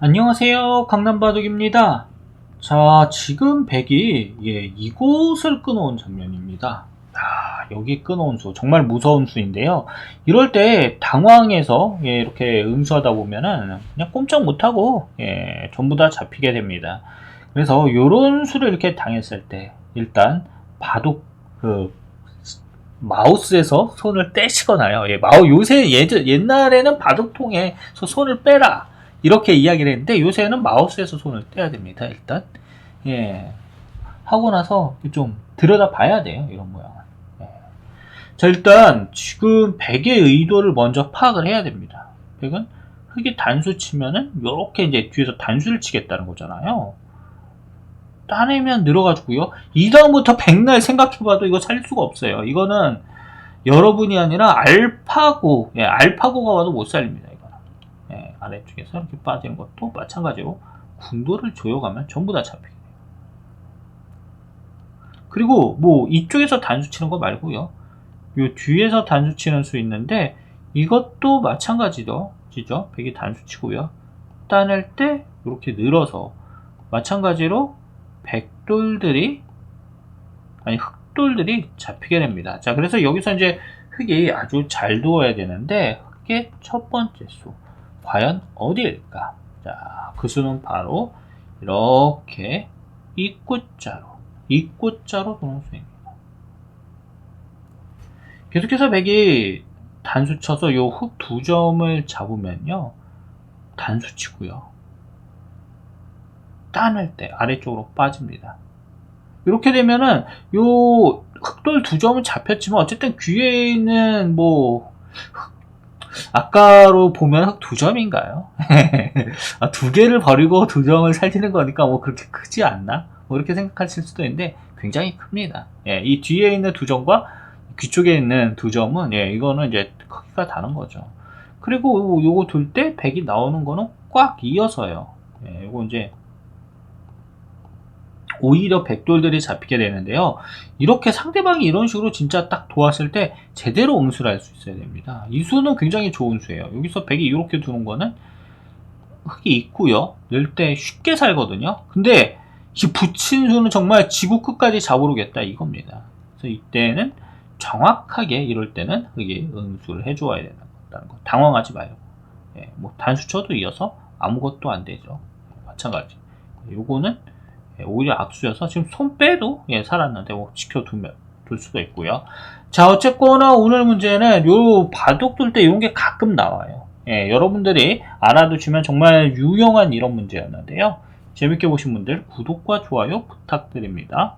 안녕하세요. 강남바둑입니다. 자, 지금 백이 예, 이곳을 끊어온 장면입니다. 아, 여기 끊어온 수 정말 무서운 수인데요. 이럴 때 당황해서 예, 이렇게 응수하다 보면은 그냥 꼼짝 못하고 예, 전부 다 잡히게 됩니다. 그래서 요런 수를 이렇게 당했을 때 일단 바둑 그 마우스에서 손을 떼시거나요. 예, 마우 요새 예전 옛날에는 바둑통에서 손을 빼라 이렇게 이야기를 했는데 요새는 마우스에서 손을 떼야 됩니다. 일단 예 하고 나서 좀 들여다 봐야 돼요. 이런 모양은. 예. 자 일단 지금 백의 의도를 먼저 파악을 해야 됩니다. 백은 흑이 단수 치면은 이렇게 이제 뒤에서 단수를 치겠다는 거잖아요. 따내면 늘어가지고요. 이 다음부터 백날 생각해봐도 이거 살릴 수가 없어요. 이거는 여러분이 아니라 알파고, 예, 알파고가 와도 못 살립니다. 아래쪽에서 이렇게 빠지는 것도 마찬가지로 궁도를 조여가면 전부 다 잡히게 돼요. 그리고 뭐 이쪽에서 단수 치는 거 말고요. 요 뒤에서 단수 치는 수 있는데 이것도 마찬가지죠. 지죠? 백이 단수 치고요. 따낼 때 이렇게 늘어서 마찬가지로 백돌들이 아니 흑돌들이 잡히게 됩니다. 자, 그래서 여기서 이제 흑이 아주 잘 두어야 되는데 흑의 첫 번째 수 과연 어디일까? 자, 그 수는 바로 이렇게 입구자로 입구자로 도는 수입니다. 계속해서 백이 단수 쳐서 요흑두 점을 잡으면요 단수 치고요 따낼 때 아래쪽으로 빠집니다. 이렇게 되면은 요 흑돌 두 점은 잡혔지만 어쨌든 귀에 있는 뭐 흑- 아까로 보면 흑두 점인가요? 아, 두 개를 버리고 두 점을 살리는 거니까 뭐 그렇게 크지 않나? 뭐 이렇게 생각하실 수도 있는데 굉장히 큽니다. 예, 이 뒤에 있는 두 점과 귀 쪽에 있는 두 점은 예, 이거는 이제 크기가 다른 거죠. 그리고 요거 둘때 백이 나오는 거는 꽉 이어서요. 예, 요거 이제 오히려 백돌들이 잡히게 되는데요. 이렇게 상대방이 이런 식으로 진짜 딱 도왔을 때 제대로 응수를 할 수 있어야 됩니다. 이 수는 굉장히 좋은 수예요. 여기서 백이 이렇게 두는 거는 흙이 있고요. 낼때 쉽게 살거든요. 근데 이 붙인 수는 정말 지구 끝까지 잡으려겠다 이겁니다. 그래서 이때는 정확하게 이럴 때는 흙이 응수를 해줘야 된다는 거. 당황하지 마요. 예, 뭐 단수 쳐도 이어서 아무것도 안 되죠. 마찬가지. 요거는 예, 오히려 악수여서 지금 손 빼도 예, 살았는데 뭐 지켜두면 둘 수도 있고요. 자 어쨌거나 오늘 문제는 요 바둑 둘 때 이런 게 가끔 나와요. 예, 여러분들이 알아두시면 정말 유용한 이런 문제였는데요. 재밌게 보신 분들 구독과 좋아요 부탁드립니다.